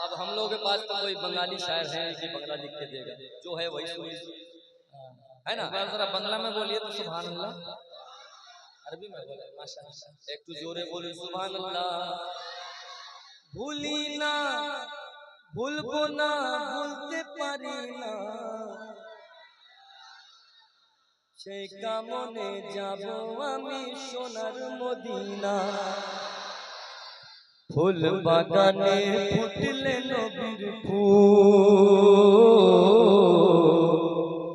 اب ہم لوگوں کے پاس تو کوئی بنگالی شاعر ہیں کہ بنگلہ لکھ کے دے گا جو ہے وہی سنیے ہے نا ذرا بنگلہ میں بولیے تو سبحان اللہ عربی میں بولے ماشاء اللہ ایک تو جورے بولی سبحان اللہ بھولی نا ভুলবো না ভুলতে পারি না সেই কামনে যাব আমি সোনার মদিনা ফুল বাগানে ফুটলে নবীর ফুল।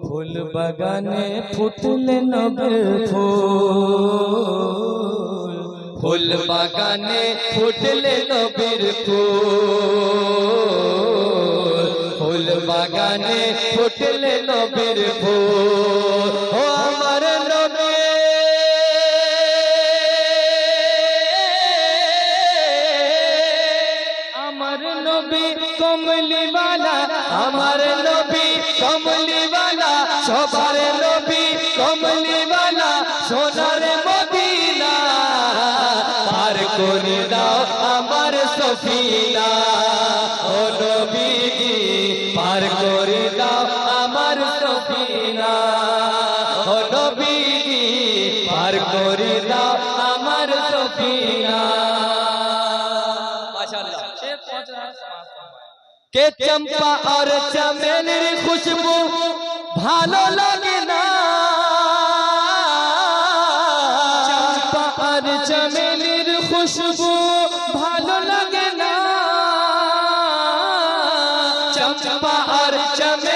ফুল বাগানে ফুটলে নবীর ফুল। ফুল বাগানে ফুটলে নবীর ফুল। ফুল। বাগানে ফুটলে নবীর ফুল। আমার নবী কমলিওয়ালা, সবার নবী কমলিওয়ালা, সোনার মদিনা। পার করে দাও আমার সফিনা। ও নবীজি, পার করে দাও আমার সফিনা। ও নবীজি, পার করে দাও আমার সফিনা। মাশাআল্লাহ। কে চম্পা আর চমেলির খুশবু ভালো লাগে না? চম্পা আর চমেলির খুশবু ভালো লাগে না? চম্পা আর চমেলি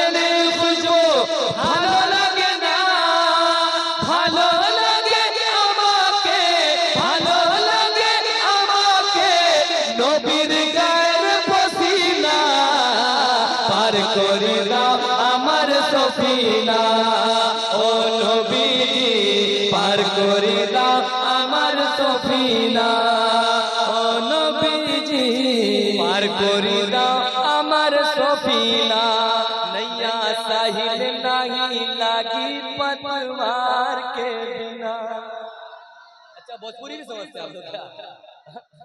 اچھا بھوجپوری بھی سمجھتے ہیں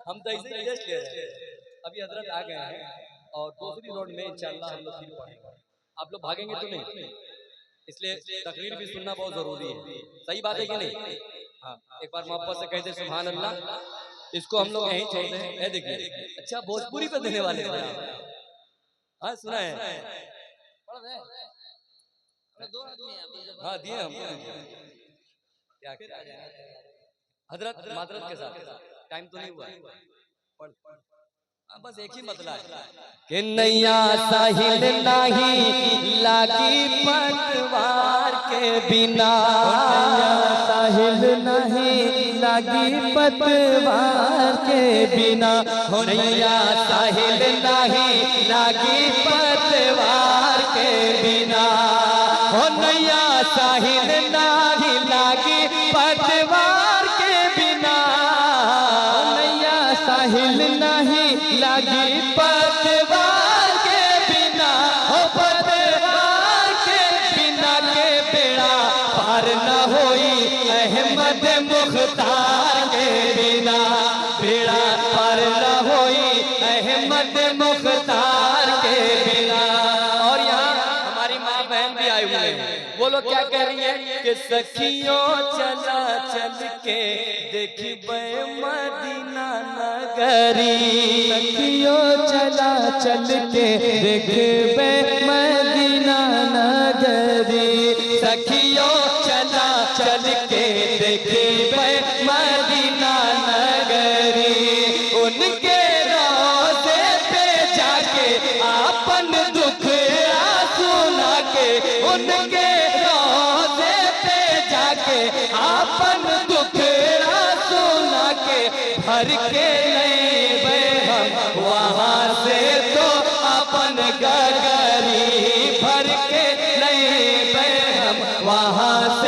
ہم تو ایسے ہی لے رہے ہیں ابھی حضرت آ گئے ہیں اور دوسری روڈ میں انشاءاللہ ہم لوگ پھر پڑھیں آپ لوگ بھاگیں گے تو نہیں اس لیے تقریر بھی سننا بہت ضروری ہے۔ صحیح بات ہے کہ نہیں؟ ہاں۔, ہاں۔ ایک بار محبت سے کہتے سبحان اللہ اس کو ہم لوگ یہیں چھوڑتے ہیں اے دیکھیے۔ اچھا بھوجپوری پہ دینے والے ہیں ہاں سنا ہے۔ ہاں دیے ہم۔ حضرت معذرت کے ساتھ۔ ٹائم تو نہیں ہوا۔ ہے بس ایک ہی مسئلہ ہے۔ کہ نیا ساحل نہیں لاگی پتوار کے بنا۔ ساحل نہیں لاگی پتوار کے بنا۔ نیا ساحل نہیں لاگی پتوار کے بنا۔ نیا ساحل نہیں لاگی مختار کے بنا بیڑا پار نہ ہوئی احمد مختار کے بنا اور یہاں ہماری ماں بہن بھی آئی ہوئی ہیں وہ لوگ کیا کہہ رہی ہیں کہ سکھیوں چلا چل کے دیکھی بے مدینہ نگری سکھیوں چلا چل کے دیکھی مدینہ ان کے روزے جا کے آپن دکھ سنا کے ان کے روزے پہ جا کے آپن دکھ سنا بے ہم وہاں سے تو اپن گگری بھر کے نہیں بے ہم وہاں سے